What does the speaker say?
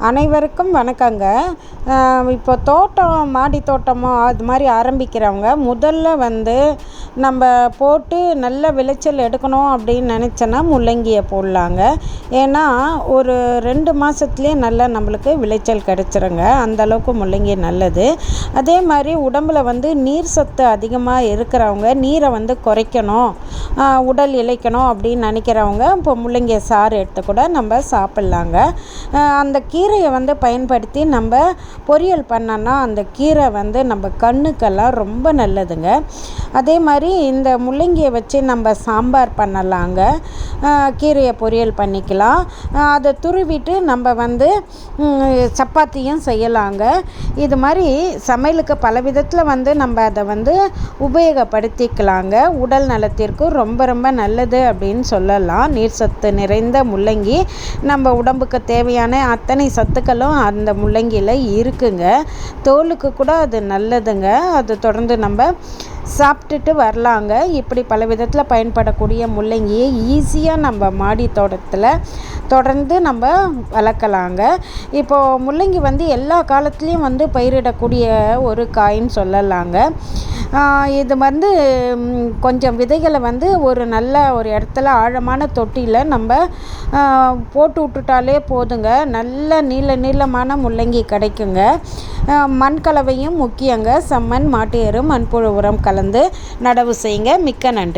அனைவருக்கும் வணக்கங்க. இப்போ தோட்டம் மாடி தோட்டமோ அது மாதிரி ஆரம்பிக்கிறவங்க முதல்ல வந்து நம்ம போட்டு நல்ல விளைச்சல் எடுக்கணும் அப்படின்னு நினச்சோன்னா முள்ளங்கியை போடலாங்க. ஏன்னா ஒரு ரெண்டு மாதத்துலேயே நல்லா நம்மளுக்கு விளைச்சல் கிடச்சிருங்க. அந்தளவுக்கு முள்ளங்கி நல்லது. அதே மாதிரி உடம்பில் வந்து நீர் சத்து அதிகமாக இருக்கிறவங்க நீரை வந்து குறைக்கணும். உடல் இழைக்கணும் அப்படின்னு நினைக்கிறவங்க இப்போ முள்ளங்கியை சாறு எடுத்து கூட நம்ம சாப்பிட்லாங்க. அந்த கீரையை வந்து பயன்படுத்தி நம்ம பொரியல் பண்ணோன்னா அந்த கீரை வந்து நம்ம கண்ணுக்கெல்லாம் ரொம்ப நல்லதுங்க. அதே மாதிரி மாதிரி இந்த முள்ளங்கியை வச்சு நம்ம சாம்பார் பண்ணலாங்க. கீரையை பொரியல் பண்ணிக்கலாம். அதை துருவிட்டு நம்ம வந்து சப்பாத்தியும் செய்யலாங்க. இது மாதிரி சமையலுக்கு பல விதத்தில் வந்து நம்ம அதை வந்து உபயோகப்படுத்திக்கலாங்க. உடல் நலத்திற்கு ரொம்ப ரொம்ப நல்லது அப்படின்னு சொல்லலாம். நீர் சத்து நிறைந்த முள்ளங்கி நம்ம உடம்புக்கு தேவையான அத்தனை சத்துக்களும் அந்த முள்ளங்கியில் இருக்குங்க. தோலுக்கு கூட அது நல்லதுங்க. அது தொடர்ந்து நம்ம சாப்பிட்டுட்டு வரலாங்க. இப்படி பல விதத்தில் பயன்படக்கூடிய முள்ளங்கியை ஈஸியாக நம்ம மாடி தோட்டத்தில் தொடர்ந்து நம்ம வளர்க்கலாங்க. இப்போது முள்ளங்கி வந்து எல்லா காலத்துலேயும் வந்து பயிரிடக்கூடிய ஒரு காயின்னு சொல்லலாங்க. இது வந்து கொஞ்சம் விதைகளை வந்து ஒரு நல்ல ஒரு இடத்துல ஆழமான தொட்டியில் நம்ம போட்டு விட்டுட்டாலே போதுங்க. நல்ல நீள நீளமான முள்ளங்கி கிடைக்குங்க. மண் கலவையும் முக்கியங்க. செம்மண் மாட்டு எரு மண்புழு உரம் கலந்து நடவு செய்யுங்க. மிக்க நன்றி.